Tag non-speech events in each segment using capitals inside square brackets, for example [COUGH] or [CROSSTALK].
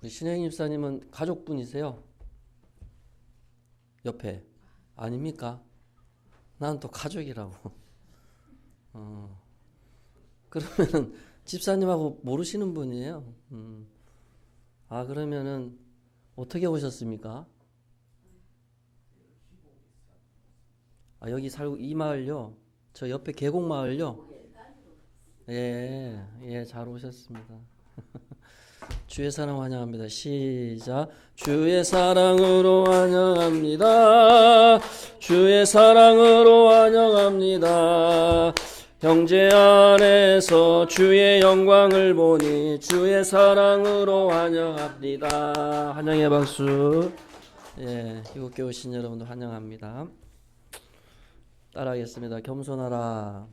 우리 신혜인 집사님은 가족분이세요? 옆에 아닙니까? 난 또 가족이라고. [LAUGHS] 어. 그러면은 집사님하고 모르시는 분이에요. 음. 아 그러면은 어떻게 오셨습니까? 아 여기 살고 이 마을요? 저 옆에 계곡 마을요? 예, 예, 잘 오셨습니다. [LAUGHS] 주의 사랑 환영합니다. 시작. 주의 사랑으로 환영합니다. 주의 사랑으로 환영합니다. 형제 안에서 주의 영광을 보니 주의 사랑으로 환영합니다. 환영의 박수. 예, 이곳에 오신 여러분도 환영합니다. 따라하겠습니다. 겸손하라.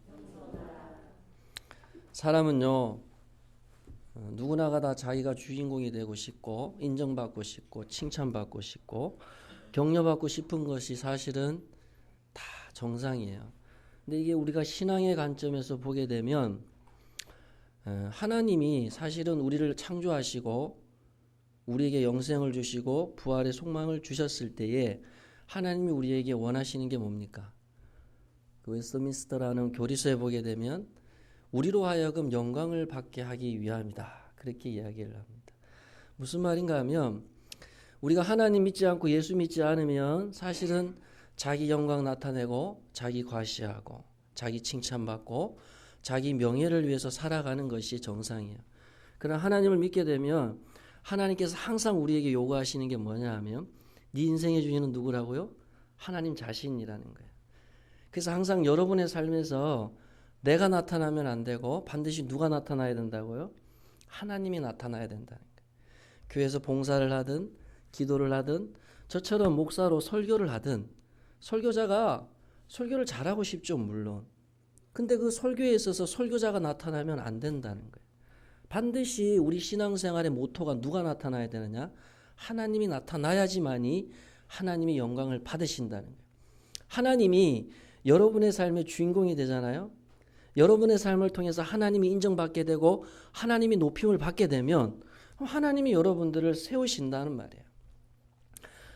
사람은요, 어, 누구나가 다 자기가 주인공이 되고 싶고 인정받고 싶고 칭찬받고 싶고 격려받고 싶은 것이 사실은 다 정상이에요. 근데 이게 우리가 신앙의 관점에서 보게 되면 어, 하나님이 사실은 우리를 창조하시고 우리에게 영생을 주시고 부활의 속망을 주셨을 때에 하나님이 우리에게 원하시는 게 뭡니까? 그 웨스트민스터라는 교리서에 보게 되면 우리로 하여금 영광을 받게 하기 위함이다. 그렇게 이야기를 합니다. 무슨 말인가 하면 우리가 하나님 믿지 않고 예수 믿지 않으면 사실은 자기 영광 나타내고 자기 과시하고 자기 칭찬받고 자기 명예를 위해서 살아가는 것이 정상이에요. 그러나 하나님을 믿게 되면 하나님께서 항상 우리에게 요구하시는 게 뭐냐 하면 네 인생의 주인은 누구라고요? 하나님 자신이라는 거예요. 그래서 항상 여러분의 삶에서 내가 나타나면 안 되고 반드시 누가 나타나야 된다고요? 하나님이 나타나야 거예요. 교회에서 봉사를 하든 기도를 하든 저처럼 목사로 설교를 하든 설교자가 설교를 잘하고 싶죠 물론. 근데 그 설교에 있어서 설교자가 나타나면 안 된다는 거예요. 반드시 우리 신앙생활의 모토가 누가 나타나야 되느냐? 하나님이 나타나야지만이 하나님이 영광을 받으신다는 거예요. 하나님이 여러분의 삶의 주인공이 되잖아요. 여러분의 삶을 통해서 하나님이 인정받게 되고 하나님이 높임을 받게 되면 하나님이 여러분들을 세우신다는 말이에요.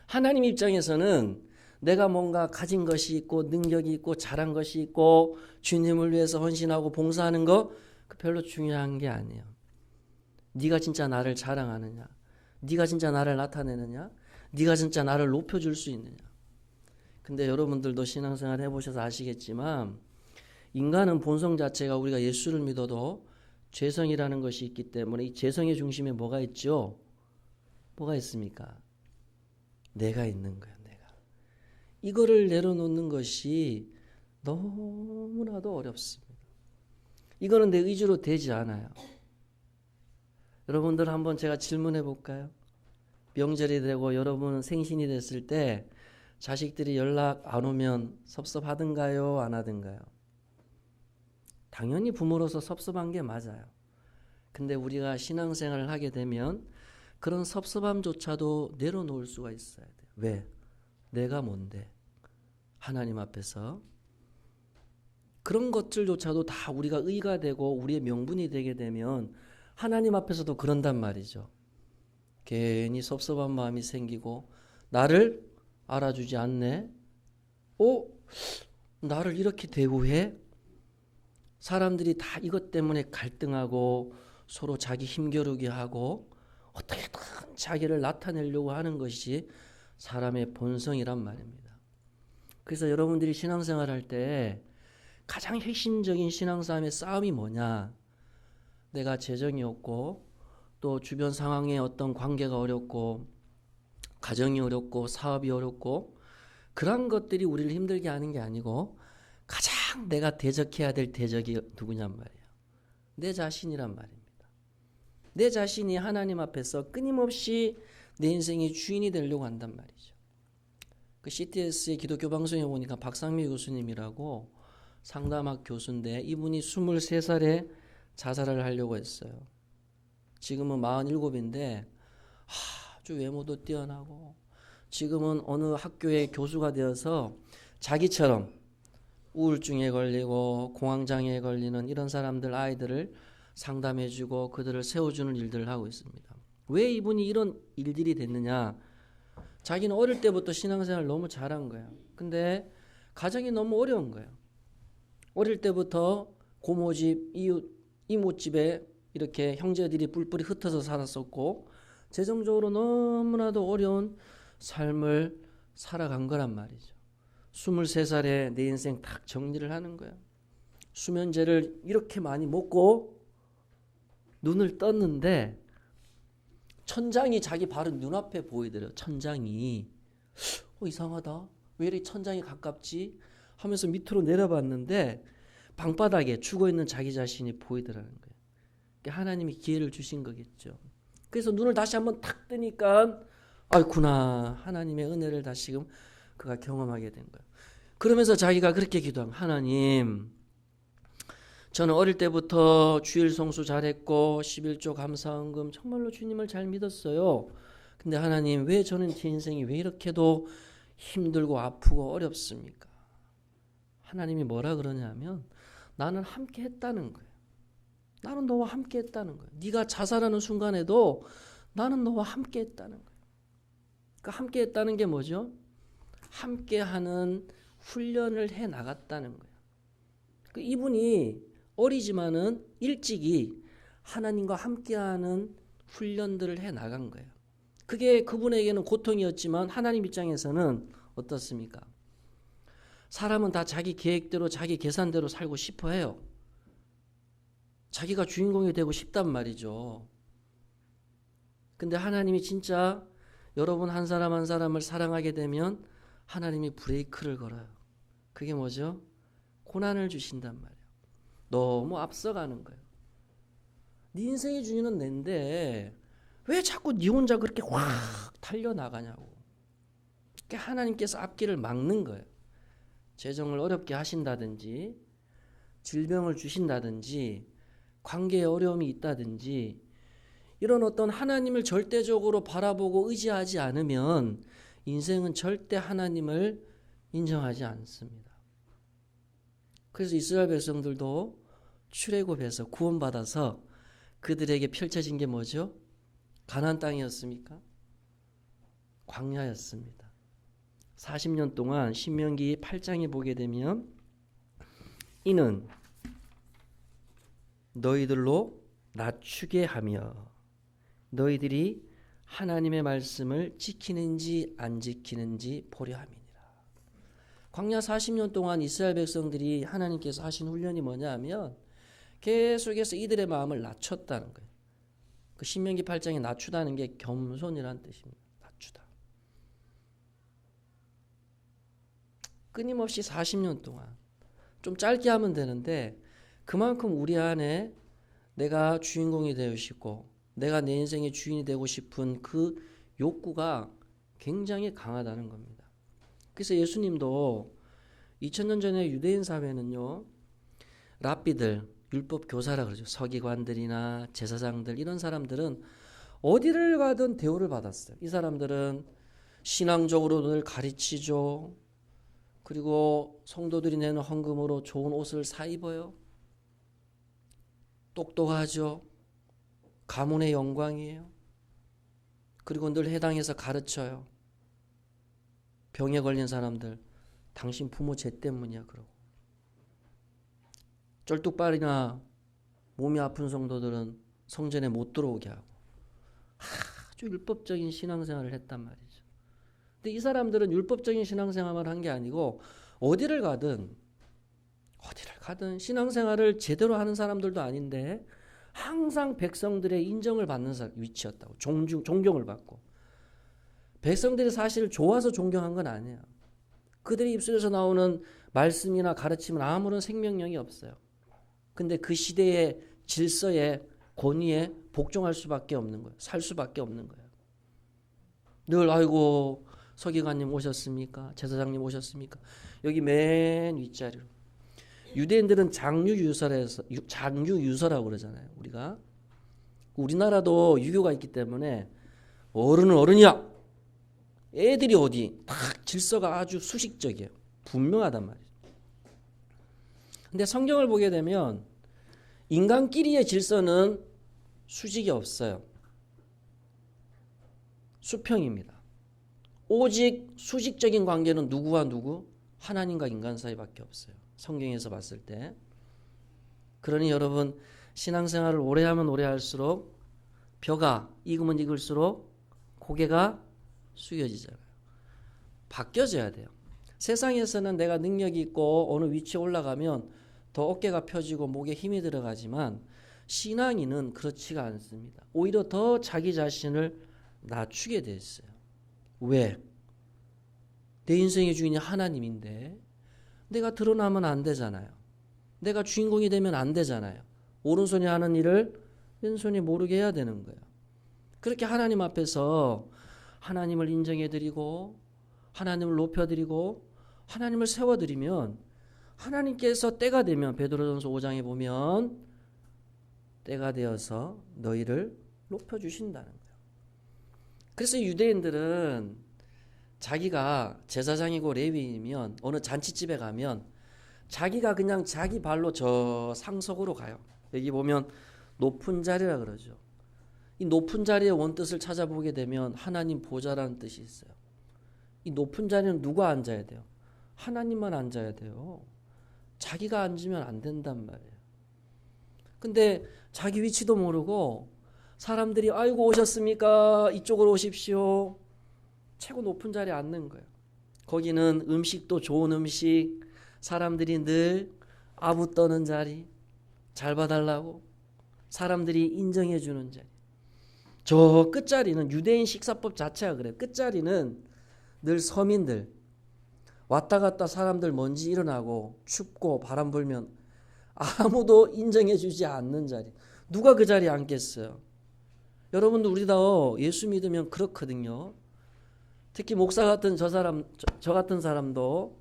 하나님 입장에서는 내가 뭔가 가진 것이 있고 능력이 있고 잘한 것이 있고 주님을 위해서 헌신하고 봉사하는 거그 별로 중요한 게 아니에요. 네가 진짜 나를 자랑하느냐? 네가 진짜 나를 나타내느냐? 네가 진짜 나를 높여 줄 수 있느냐? 근데 여러분들도 신앙생활 해 보셔서 아시겠지만 인간은 본성 자체가 우리가 예수를 믿어도 죄성이라는 것이 있기 때문에 이 죄성의 중심에 뭐가 있죠? 뭐가 있습니까? 내가 있는 거야, 내가. 이거를 내려놓는 것이 너무나도 어렵습니다. 이거는 내 의지로 되지 않아요. 여러분들 한번 제가 질문해 볼까요? 명절이 되고 여러분 생신이 됐을 때 자식들이 연락 안 오면 섭섭하든가요? 안 하든가요? 당연히 부모로서 섭섭한 게 맞아요. 근데 우리가 신앙생활을 하게 되면 그런 섭섭함조차도 내려놓을 수가 있어야 돼요. 왜? 내가 뭔데? 하나님 앞에서 그런 것들조차도 다 우리가 의가 되고 우리의 명분이 되게 되면 하나님 앞에서도 그런단 말이죠. 괜히 섭섭한 마음이 생기고 나를 알아주지 않네. 어? 나를 이렇게 대우해? 사람들이 다 이것 때문에 갈등하고 서로 자기 힘겨루게 하고 어떻게든 자기를 나타내려고 하는 것이 사람의 본성이란 말입니다. 그래서 여러분들이 신앙생활 할때 가장 핵심적인 신앙싸움의 싸움이 뭐냐? 내가 재정이 없고 또 주변 상황에 어떤 관계가 어렵고 가정이 어렵고 사업이 어렵고 그런 것들이 우리를 힘들게 하는 게 아니고 가장 내가 대적해야 될 대적이 누구냔 말이에요. 내 자신이란 말입니다. 내 자신이 하나님 앞에서 끊임없이 내 인생의 주인이 되려고 한단 말이죠. 그 CTS의 기독교 방송에 보니까 박상미 교수님이라고 상담학 교수인데 이분이 23살에 자살을 하려고 했어요. 지금은 47인데 아주 외모도 뛰어나고 지금은 어느 학교의 교수가 되어서 자기처럼 우울증에 걸리고 공황장애에 걸리는 이런 사람들 아이들을 상담해주고 그들을 세워주는 일들을 하고 있습니다. 왜 이분이 이런 일들이 됐느냐? 자기는 어릴 때부터 신앙생활 너무 잘한 거야. 근데 가정이 너무 어려운 거예요. 어릴 때부터 고모집, 이웃, 이모집에 이렇게 형제들이 뿔뿔이 흩어져 살았었고 재정적으로 너무나도 어려운 삶을 살아간 거란 말이죠. 23살에 내 인생 딱 정리를 하는 거야. 수면제를 이렇게 많이 먹고 눈을 떴는데 천장이 자기 바로 눈앞에 보이더래요. 천장이 어 이상하다. 왜 이렇게 천장이 가깝지? 하면서 밑으로 내려봤는데 방바닥에 죽어 있는 자기 자신이 보이더라는 거예요. 그러니까 하나님이 기회를 주신 거겠죠. 그래서 눈을 다시 한번 탁 뜨니까 아이구나 하나님의 은혜를 다시금 그가 경험하게 된 거예요. 그러면서 자기가 그렇게 기도한 하나님 저는 어릴 때부터 주일 성수 잘했고 11조 감사헌금 정말로 주님을 잘 믿었어요. 근데 하나님 왜 저는 제 인생이 왜 이렇게도 힘들고 아프고 어렵습니까? 하나님이 뭐라 그러냐면 나는 함께 했다는 거예요. 나는 너와 함께 했다는 거예요. 네가 자살하는 순간에도 나는 너와 함께 했다는 거예요. 그러니까 함께 했다는 게 뭐죠? 함께 하는 훈련을 해 나갔다는 거예요. 그 이분이 어리지만은 일찍이 하나님과 함께하는 훈련들을 해 나간 거예요. 그게 그분에게는 고통이었지만 하나님 입장에서는 어떻습니까? 사람은 다 자기 계획대로 자기 계산대로 살고 싶어 해요. 자기가 주인공이 되고 싶단 말이죠. 근데 하나님이 진짜 여러분 한 사람 한 사람을 사랑하게 되면 하나님이 브레이크를 걸어요. 그게 뭐죠? 고난을 주신단 말이에요. 너무 앞서가는 거예요. 네 인생의 주인은 낸데 왜 자꾸 네 혼자 그렇게 확 달려 나가냐고. 그러니까 하나님께서 앞길을 막는 거예요. 재정을 어렵게 하신다든지 질병을 주신다든지 관계에 어려움이 있다든지 이런 어떤 하나님을 절대적으로 바라보고 의지하지 않으면 인생은 절대 하나님을 인정하지 않습니다. 그래서 이스라엘 백성들도 출애굽에서 구원받아서 그들에게 펼쳐진 게 뭐죠? 가나안 땅이었습니까? 광야였습니다. 40년 동안 신명기 8장에 보게 되면 이는 너희들로 낮추게 하며 너희들이 하나님의 말씀을 지키는지 안 지키는지 보려 함이니라. 광야 40년 동안 이스라엘 백성들이 하나님께서 하신 훈련이 뭐냐 하면 계속해서 이들의 마음을 낮췄다는 거예요. 그 신명기 8장에 낮추다는 게 겸손이라는 뜻입니다. 낮추다. 끊임없이 40년 동안 좀 짧게 하면 되는데 그만큼 우리 안에 내가 주인공이 되고 싶고 내가 내 인생의 주인이 되고 싶은 그 욕구가 굉장히 강하다는 겁니다. 그래서 예수님도 2000년 전에 유대인 사회는요. 랍비들, 율법 교사라 그러죠. 서기관들이나 제사장들 이런 사람들은 어디를 가든 대우를 받았어요. 이 사람들은 신앙적으로 늘 가르치죠. 그리고 성도들이 내는 헌금으로 좋은 옷을 사 입어요. 똑똑하죠. 가문의 영광이에요. 그리고 늘 해당해서 가르쳐요. 병에 걸린 사람들, 당신 부모 죄 때문이야 그러고. 쩔뚝발이나 몸이 아픈 성도들은 성전에 못 들어오게 하고. 아주 율법적인 신앙생활을 했단 말이죠. 근데 이 사람들은 율법적인 신앙생활을 한게 아니고 어디를 가든 어디를 가든 신앙생활을 제대로 하는 사람들도 아닌데 항상 백성들의 인정을 받는 위치였다고 존중, 존경을 받고 백성들이 사실 좋아서 존경한 건 아니에요. 그들의 입술에서 나오는 말씀이나 가르침은 아무런 생명력이 없어요. 근데 그 시대의 질서에 권위에 복종할 수밖에 없는 거예요. 살 수밖에 없는 거예요. 늘 아이고 서기관님 오셨습니까? 제사장님 오셨습니까? 여기 맨 윗자리로 유대인들은 장유 유서라서 장유 유서라고 그러잖아요. 우리가 우리나라도 유교가 있기 때문에 어른은 어른이야. 애들이 어디 딱 질서가 아주 수식적이에요. 분명하단 말이죠. 근데 성경을 보게 되면 인간끼리의 질서는 수직이 없어요. 수평입니다. 오직 수직적인 관계는 누구와 누구? 하나님과 인간 사이밖에 없어요. 성경에서 봤을 때. 그러니 여러분 신앙생활을 오래 하면 오래 할수록 벼가 익으면 익을수록 고개가 숙여지잖아요. 바뀌어져야 돼요. 세상에서는 내가 능력이 있고 어느 위치에 올라가면 더 어깨가 펴지고 목에 힘이 들어가지만 신앙인은 그렇지가 않습니다. 오히려 더 자기 자신을 낮추게 돼 있어요. 왜? 내 인생의 주인이 하나님인데 내가 드러나면 안 되잖아요. 내가 주인공이 되면 안 되잖아요. 오른손이 하는 일을 왼손이 모르게 해야 되는 거예요. 그렇게 하나님 앞에서 하나님을 인정해 드리고 하나님을 높여 드리고 하나님을 세워 드리면 하나님께서 때가 되면 베드로전서 5장에 보면 때가 되어서 너희를 높여 주신다는 거예요. 그래서 유대인들은 자기가 제사장이고 레위이면 어느 잔치집에 가면 자기가 그냥 자기 발로 저 상석으로 가요. 여기 보면 높은 자리라 그러죠. 이 높은 자리의 원뜻을 찾아보게 되면 하나님 보좌라는 뜻이 있어요. 이 높은 자리는 누가 앉아야 돼요? 하나님만 앉아야 돼요. 자기가 앉으면 안 된단 말이에요. 근데 자기 위치도 모르고 사람들이 아이고 오셨습니까? 이쪽으로 오십시오. 최고 높은 자리에 앉는 거예요. 거기는 음식도 좋은 음식, 사람들이 늘 아부 떠는 자리, 잘 봐달라고 사람들이 인정해 주는 자리. 저 끝자리는 유대인 식사법 자체가 그래요. 끝자리는 늘 서민들 왔다 갔다 사람들 먼지 일어나고 춥고 바람 불면 아무도 인정해 주지 않는 자리. 누가 그 자리에 앉겠어요? 여러분도 우리 다 예수 믿으면 그렇거든요. 특히 목사 같은 저 사람 저, 저 같은 사람도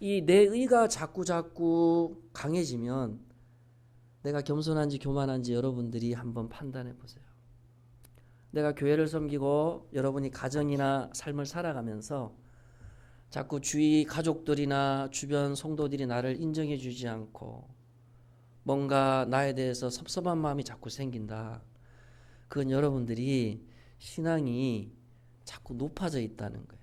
이 내 의가 자꾸 자꾸 강해지면 내가 겸손한지 교만한지 여러분들이 한번 판단해 보세요. 내가 교회를 섬기고 여러분이 가정이나 삶을 살아가면서 자꾸 주위 가족들이나 주변 성도들이 나를 인정해 주지 않고 뭔가 나에 대해서 섭섭한 마음이 자꾸 생긴다. 그건 여러분들이 신앙이 자꾸 높아져 있다는 거예요.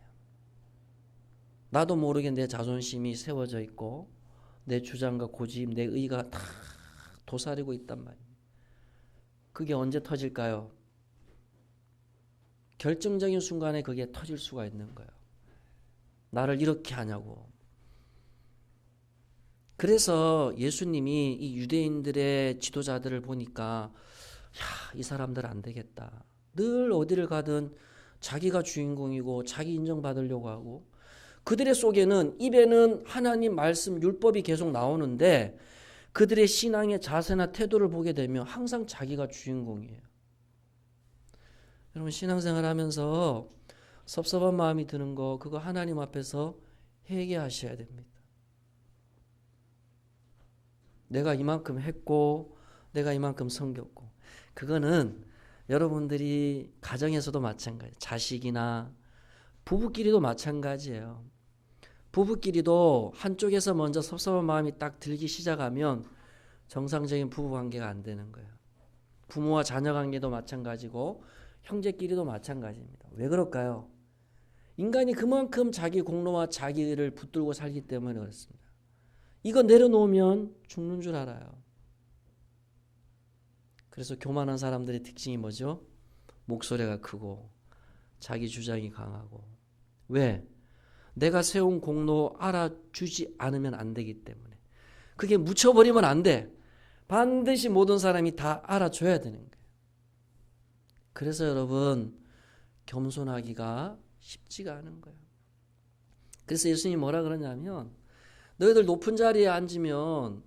나도 모르게 내 자존심이 세워져 있고 내 주장과 고집, 내 의가 다 도사리고 있단 말이에요. 그게 언제 터질까요? 결정적인 순간에 그게 터질 수가 있는 거예요. 나를 이렇게 하냐고. 그래서 예수님이 이 유대인들의 지도자들을 보니까 야, 이 사람들 안 되겠다. 늘 어디를 가든 자기가 주인공이고 자기 인정받으려고 하고 그들의 속에는 입에는 하나님 말씀 율법이 계속 나오는데 그들의 신앙의 자세나 태도를 보게 되면 항상 자기가 주인공이에요. 여러분 신앙생활 하면서 섭섭한 마음이 드는 거 그거 하나님 앞에서 회개하셔야 됩니다. 내가 이만큼 했고 내가 이만큼 섬겼고 그거는 여러분들이 가정에서도 마찬가지 자식이나 부부끼리도 마찬가지예요. 부부끼리도 한쪽에서 먼저 섭섭한 마음이 딱 들기 시작하면 정상적인 부부 관계가 안 되는 거예요. 부모와 자녀 관계도 마찬가지고 형제끼리도 마찬가지입니다. 왜 그럴까요? 인간이 그만큼 자기 공로와 자기를 붙들고 살기 때문에 그렇습니다. 이거 내려놓으면 죽는 줄 알아요. 그래서 교만한 사람들의 특징이 뭐죠? 목소리가 크고 자기 주장이 강하고 왜? 내가 세운 공로 알아주지 않으면 안 되기 때문에 그게 묻혀버리면 안 돼. 반드시 모든 사람이 다 알아줘야 되는 거예요. 그래서 여러분 겸손하기가 쉽지가 않은 거예요. 그래서 예수님이 뭐라 그러냐면 너희들 높은 자리에 앉으면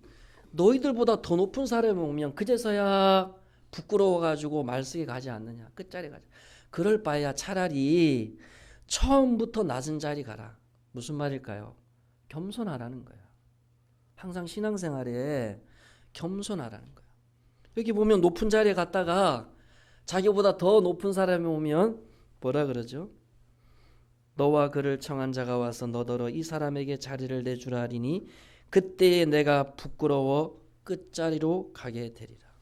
너희들보다 더 높은 사람이 오면 그제서야 부끄러워가지고 말쓰게 가지 않느냐 끝자리 가지. 그럴 바에야 차라리 처음부터 낮은 자리 가라. 무슨 말일까요? 겸손하라는 거야. 항상 신앙생활에 겸손하라는 거야. 여기 보면 높은 자리에 갔다가 자기보다 더 높은 사람이 오면 뭐라 그러죠? 너와 그를 청한 자가 와서 너더러 이 사람에게 자리를 내주라 하리니 그때에 내가 부끄러워 끝자리로 가게 되리라.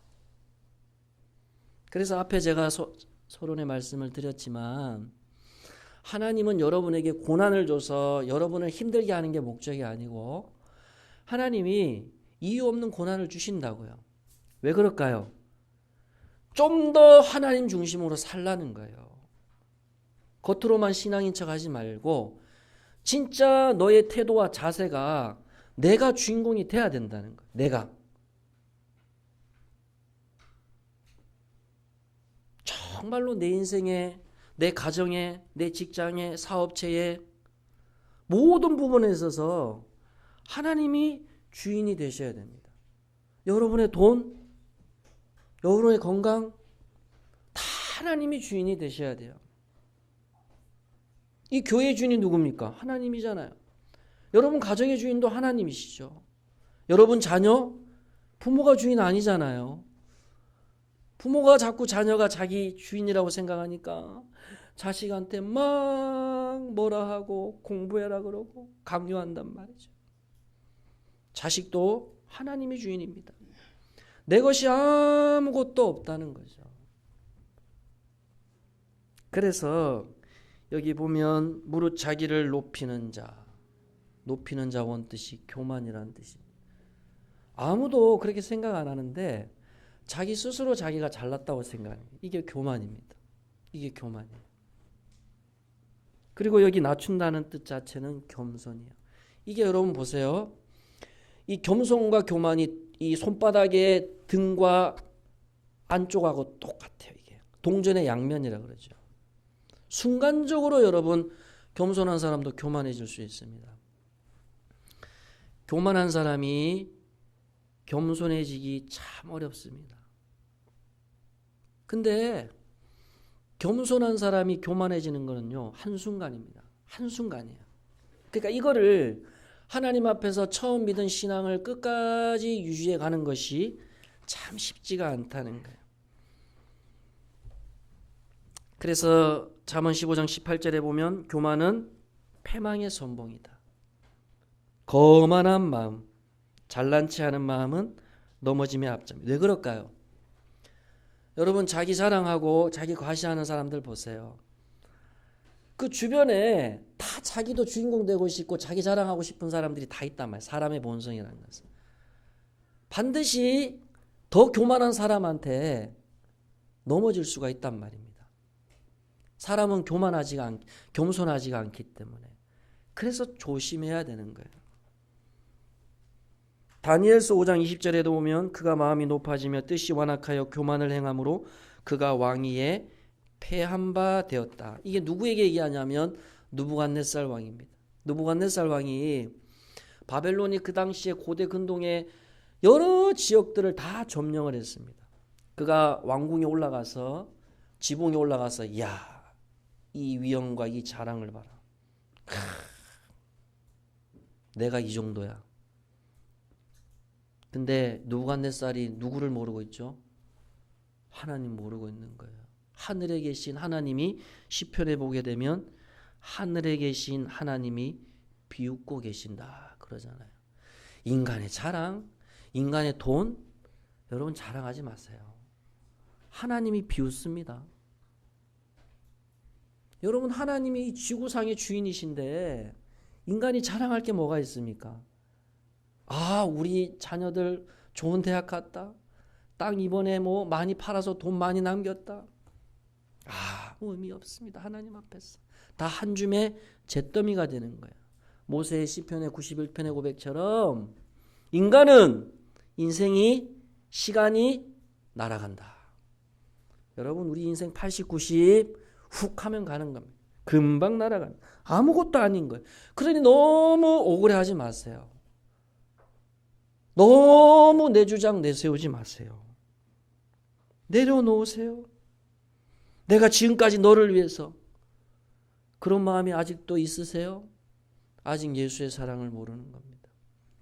그래서 앞에 제가 소, 서론의 말씀을 드렸지만 하나님은 여러분에게 고난을 줘서 여러분을 힘들게 하는 게 목적이 아니고 하나님이 이유 없는 고난을 주신다고요. 왜 그럴까요? 좀 더 하나님 중심으로 살라는 거예요. 겉으로만 신앙인 척 하지 말고 진짜 너의 태도와 자세가 내가 주인공이 돼야 된다는 거예요. 내가. 정말로 내 인생에, 내 가정에, 내 직장에, 사업체에 모든 부분에 있어서 하나님이 주인이 되셔야 됩니다. 여러분의 돈, 여러분의 건강, 다 하나님이 주인이 되셔야 돼요. 이 교회 주인이 누굽니까? 하나님이잖아요. 여러분 가정의 주인도 하나님이시죠. 여러분 자녀, 부모가 주인 아니잖아요. 부모가 자꾸 자녀가 자기 주인이라고 생각하니까 자식한테 막 뭐라 하고 공부해라 그러고 강요한단 말이죠. 자식도 하나님이 주인입니다. 내 것이 아무것도 없다는 거죠. 그래서 여기 보면 무릇 자기를 높이는 자, 높이는 자 원뜻이 교만이라는 뜻입니다. 아무도 그렇게 생각 안 하는데 자기 스스로 자기가 잘났다고 생각합니다. 이게 교만입니다. 이게 교만이에요. 그리고 여기 낮춘다는 뜻 자체는 겸손이에요. 이게 여러분 보세요. 이 겸손과 교만이 이 손바닥의 등과 안쪽하고 똑같아요. 이게 동전의 양면이라 그러죠. 순간적으로 여러분 겸손한 사람도 교만해질 수 있습니다. 교만한 사람이 겸손해지기 참 어렵습니다. 근데 겸손한 사람이 교만해지는 거는요, 한순간입니다. 한순간이에요. 그러니까 이거를 하나님 앞에서 처음 믿은 신앙을 끝까지 유지해 가는 것이 참 쉽지가 않다는 거예요. 그래서 잠언 15장 18절에 보면 교만은 패망의 선봉이다. 거만한 마음, 잘난 체 하는 마음은 넘어짐의 앞장입니다. 왜 그럴까요? 여러분 자기 자랑하고 자기 과시하는 사람들 보세요. 그 주변에 다 자기도 주인공 되고 싶고 자기 자랑하고 싶은 사람들이 다 있단 말이에요. 사람의 본성이라는 것은. 반드시 더 교만한 사람한테 넘어질 수가 있단 말입니다. 사람은 교만하지가 않, 겸손하지가 않기 때문에. 그래서 조심해야 되는 거예요. 다니엘서 5장 20절에도 보면 그가 마음이 높아지며 뜻이 완악하여 교만을 행함으로 그가 왕위에 패한 바 되었다. 이게 누구에게 얘기하냐면 누부갓네살 왕입니다. 누부갓네살 왕이 바벨론이 그 당시에 고대 근동의 여러 지역들을 다 점령을 했습니다. 그가 왕궁에 올라가서 지붕에 올라가서 야, 이 위엄과 이 자랑을 봐라. 크, 내가 이 정도야. 근데 누부갓네살이 누구를 모르고 있죠? 하나님 모르고 있는 거예요. 하늘에 계신 하나님이 시편에 보게 되면 하늘에 계신 하나님이 비웃고 계신다 그러잖아요. 인간의 자랑, 인간의 돈 여러분 자랑하지 마세요. 하나님이 비웃습니다. 여러분 하나님이 이 지구상의 주인이신데 인간이 자랑할 게 뭐가 있습니까? 아, 우리 자녀들 좋은 대학 갔다. 땅 이번에 뭐 많이 팔아서 돈 많이 남겼다. 아, 의미 없습니다. 하나님 앞에서. 다 한 줌의 잿더미가 되는 거예요. 모세의 시편의 91편의 고백처럼 인간은 인생이 시간이 날아간다. 여러분 우리 인생 80, 90 훅 하면 가는 겁니다. 금방 날아가는 아무것도 아닌 거예요. 그러니 너무 억울해하지 마세요. 너무 내 주장 내세우지 마세요. 내려놓으세요. 내가 지금까지 너를 위해서 그런 마음이 아직도 있으세요? 아직 예수의 사랑을 모르는 겁니다.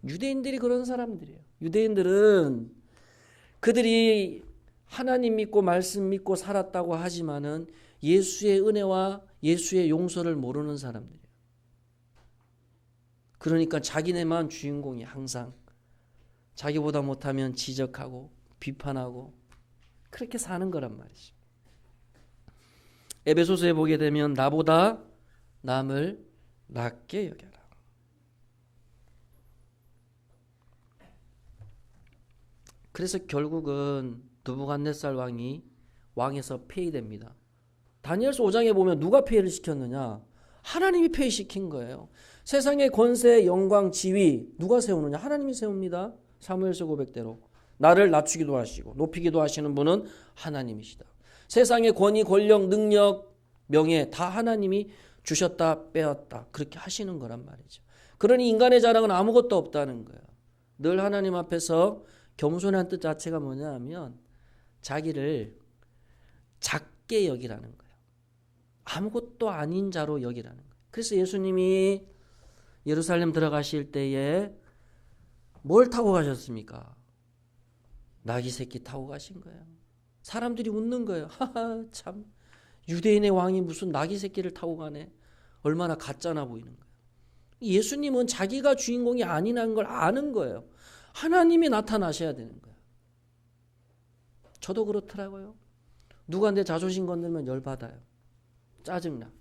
유대인들이 그런 사람들이에요. 유대인들은 그들이 하나님 믿고 말씀 믿고 살았다고 하지만은 예수의 은혜와 예수의 용서를 모르는 사람들이에요. 그러니까 자기네만 주인공이 항상 자기보다 못하면 지적하고 비판하고 그렇게 사는 거란 말이죠. 에베소서에 보게 되면 나보다 남을 낮게 여겨라. 그래서 결국은 느부갓네살 왕이 왕에서 폐위됩니다. 다니엘서 5장에 보면 누가 폐위를 시켰느냐? 하나님이 폐위시킨 거예요. 세상의 권세, 영광, 지위 누가 세우느냐? 하나님이 세웁니다. 사무엘서 고백대로 나를 낮추기도 하시고 높이기도 하시는 분은 하나님이시다. 세상의 권위, 권력, 능력, 명예 다 하나님이 주셨다 빼었다 그렇게 하시는 거란 말이죠. 그러니 인간의 자랑은 아무것도 없다는 거예요. 늘 하나님 앞에서 겸손한 뜻 자체가 뭐냐면 자기를 작게 여기라는 거예요. 아무것도 아닌 자로 여기라는 거예요. 그래서 예수님이 예루살렘 들어가실 때에 뭘 타고 가셨습니까? 나귀 새끼 타고 가신 거예요. 사람들이 웃는 거예요. [LAUGHS] 하하 참 유대인의 왕이 무슨 나귀 새끼를 타고 가네. 얼마나 가짜나 보이는 거예요. 예수님은 자기가 주인공이 아니라는 걸 아는 거예요. 하나님이 나타나셔야 되는 거예요. 저도 그렇더라고요. 누가 내 자존심 건들면 열받아요. 짜증나.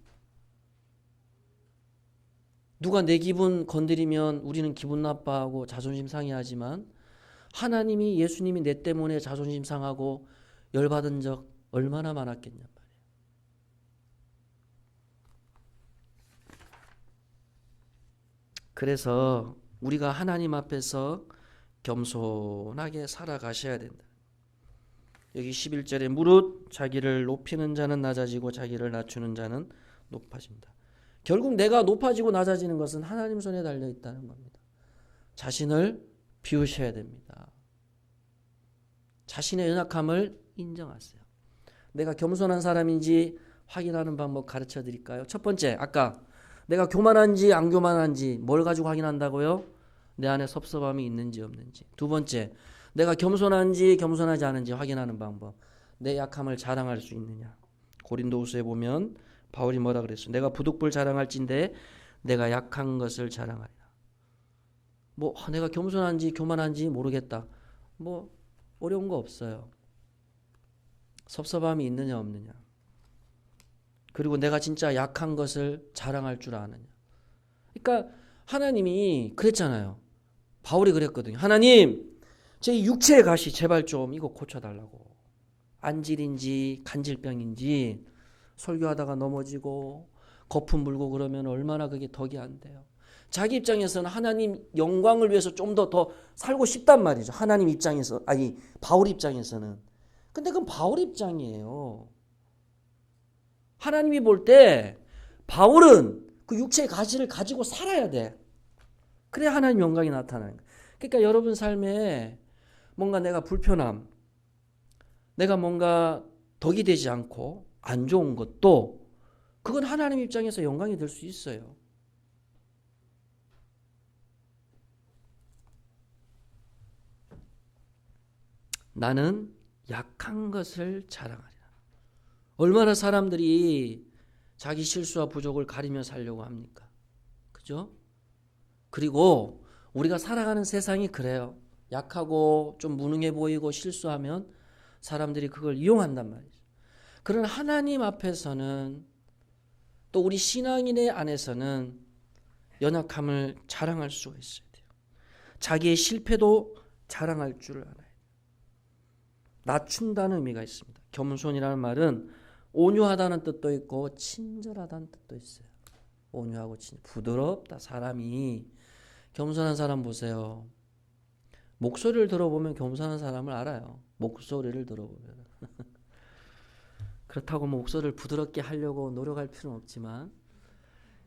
누가 내 기분 건드리면 우리는 기분 나빠하고 자존심 상해하지만 하나님이 예수님이 내 때문에 자존심 상하고 열받은 적 얼마나 많았겠냐 말이에요. 그래서 우리가 하나님 앞에서 겸손하게 살아가셔야 된다. 여기 11절에 무릇 자기를 높이는 자는 낮아지고 자기를 낮추는 자는 높아진다. 결국 내가 높아지고 낮아지는 것은 하나님 손에 달려 있다는 겁니다. 자신을 비우셔야 됩니다. 자신의 연약함을 인정하세요. 내가 겸손한 사람인지 확인하는 방법 가르쳐 드릴까요? 첫 번째, 아까 내가 교만한지 안 교만한지 뭘 가지고 확인한다고요? 내 안에 섭섭함이 있는지 없는지. 두 번째, 내가 겸손한지 겸손하지 않은지 확인하는 방법. 내 약함을 자랑할 수 있느냐. 고린도후서에 보면 바울이 뭐라 그랬어? 내가 부득불 자랑할진데 내가 약한 것을 자랑하리라. 뭐 아, 내가 겸손한지 교만한지 모르겠다. 뭐 어려운 거 없어요. 섭섭함이 있느냐 없느냐. 그리고 내가 진짜 약한 것을 자랑할 줄 아느냐. 그러니까 하나님이 그랬잖아요. 바울이 그랬거든요. 하나님, 제 육체의 가시 제발 좀 이거 고쳐달라고. 안질인지 간질병인지 설교하다가 넘어지고 거품 물고 그러면 얼마나 그게 덕이 안 돼요. 자기 입장에서는 하나님 영광을 위해서 좀더더 살고 싶단 말이죠. 하나님 입장에서 아니 바울 입장에서는. 근데 그건 바울 입장이에요. 하나님이 볼 때 바울은 그 육체의 가시를 가지고 살아야 돼. 그래야 하나님 영광이 나타나는 거예요. 그러니까 여러분 삶에 뭔가 내가 불편함, 내가 뭔가 덕이 되지 않고 안 좋은 것도 그건 하나님 입장에서 영광이 될 수 있어요. 나는 약한 것을 자랑하리라. 얼마나 사람들이 자기 실수와 부족을 가리며 살려고 합니까? 그죠? 그리고 우리가 살아가는 세상이 그래요. 약하고 좀 무능해 보이고 실수하면 사람들이 그걸 이용한단 말이죠. 그런 하나님 앞에서는 또 우리 신앙인의 안에서는 연약함을 자랑할 수가 있어야 돼요. 자기의 실패도 자랑할 줄을 알아야 돼요. 낮춘다는 의미가 있습니다. 겸손이라는 말은 온유하다는 뜻도 있고 친절하다는 뜻도 있어요. 온유하고 친 부드럽다 사람이 겸손한 사람 보세요. 목소리를 들어보면 겸손한 사람을 알아요. 목소리를 들어보면 [LAUGHS] 그렇다고 뭐 목소리를 부드럽게 하려고 노력할 필요는 없지만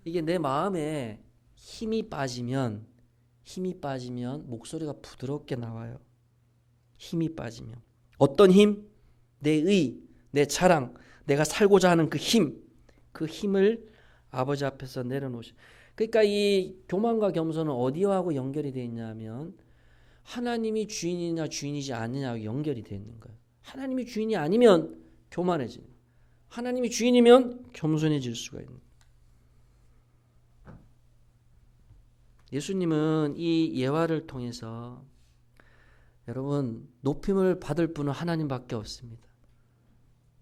이게 내 마음에 힘이 빠지면 힘이 빠지면 목소리가 부드럽게 나와요. 힘이 빠지면 어떤 힘? 내 의, 내 자랑, 내가 살고자 하는 그 힘, 그 힘을 아버지 앞에서 내려놓으시. 그러니까 이 교만과 겸손은 어디하고 연결이 되어 있냐면 하나님이 주인이냐 주인이지 않느냐하고 연결이 되어 있는 거예요. 하나님이 주인이 아니면 교만해지는. 하나님이 주인이면 겸손해질 수가 있는. 예수님은 이 예화를 통해서 여러분 높임을 받을 분은 하나님밖에 없습니다.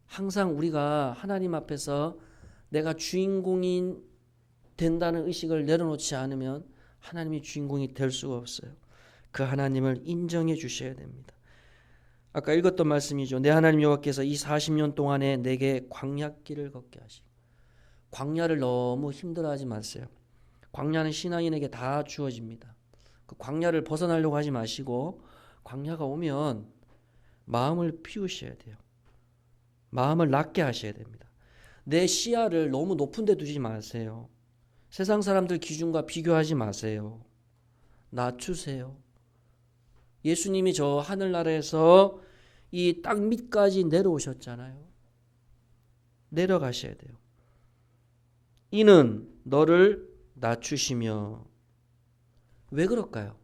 항상 우리가 하나님 앞에서 내가 주인공인 된다는 의식을 내려놓지 않으면 하나님이 주인공이 될 수가 없어요. 그 하나님을 인정해 주셔야 됩니다. 아까 읽었던 말씀이죠. 내 하나님 여호와께서 이 40년 동안에 내게 광야길을 걷게 하시고 광야를 너무 힘들어하지 마세요. 광야는 신앙인에게 다 주어집니다. 그 광야를 벗어나려고 하지 마시고 광야가 오면 마음을 피우셔야 돼요. 마음을 낮게 하셔야 됩니다. 내 시야를 너무 높은 데 두지 마세요. 세상 사람들 기준과 비교하지 마세요. 낮추세요. 예수님이 저 하늘나라에서 이 땅 밑까지 내려오셨잖아요. 내려가셔야 돼요. 이는 너를 낮추시며 왜 그럴까요?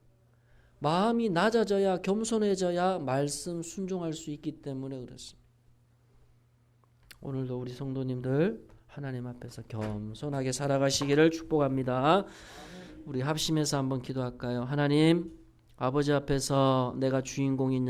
마음이 낮아져야 겸손해져야 말씀 순종할 수 있기 때문에 그렇습니다. 오늘도 우리 성도님들 하나님 앞에서 겸손하게 살아가시기를 축복합니다. 우리 합심해서 한번 기도할까요? 하나님 아버지 앞에서 내가 주인공인